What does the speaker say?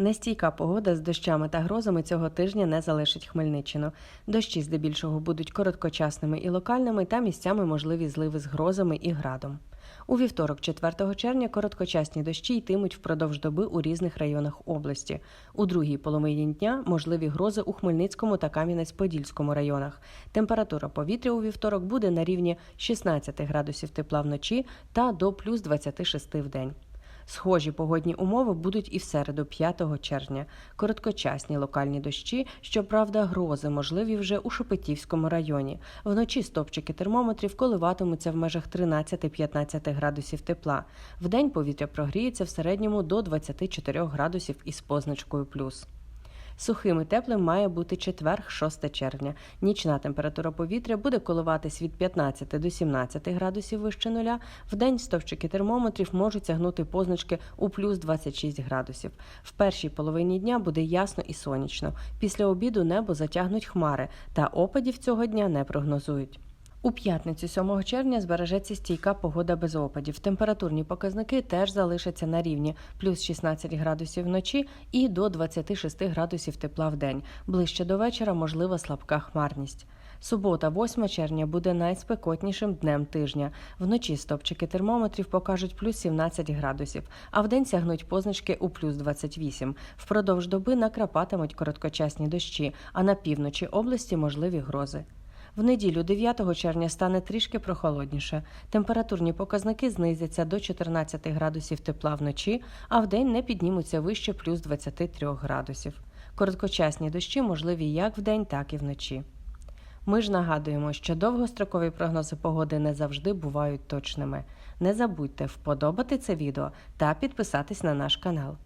Нестійка погода з дощами та грозами цього тижня не залишить Хмельниччину. Дощі здебільшого будуть короткочасними і локальними, та місцями можливі зливи з грозами і градом. У вівторок, 4 червня, короткочасні дощі йтимуть впродовж доби у різних районах області. У другій половині дня можливі грози у Хмельницькому та Кам'янець-Подільському районах. Температура повітря у вівторок буде на рівні 16 градусів тепла вночі та до плюс 26 в день. Схожі погодні умови будуть і в середу, 5 червня. Короткочасні локальні дощі, щоправда, грози можливі вже у Шепетівському районі. Вночі стопчики термометрів коливатимуться в межах 13-15 градусів тепла. Вдень повітря прогріється в середньому до 24 градусів із позначкою плюс. Сухим і теплим має бути четвер, 6 червня. Нічна температура повітря буде коливатись від 15 до 17 градусів вище нуля. В день стовпчики термометрів можуть сягнути позначки у плюс 26 градусів. В першій половині дня буде ясно і сонячно. Після обіду небо затягнуть хмари, та опадів цього дня не прогнозують. У п'ятницю 7 червня збережеться стійка погода без опадів. Температурні показники теж залишаться на рівні плюс 16 градусів вночі і до 26 градусів тепла в день. Ближче до вечора можлива слабка хмарність. Субота, 8 червня, буде найспекотнішим днем тижня. Вночі стопчики термометрів покажуть плюс 17 градусів, а вдень сягнуть позначки у плюс 28. Впродовж доби накрапатимуть короткочасні дощі, а на півночі області можливі грози. В неділю 9 червня стане трішки прохолодніше. Температурні показники знизяться до 14 градусів тепла вночі, а вдень не піднімуться вище плюс 23 градусів. Короткочасні дощі можливі як вдень, так і вночі. Ми ж нагадуємо, що довгострокові прогнози погоди не завжди бувають точними. Не забудьте вподобати це відео та підписатись на наш канал.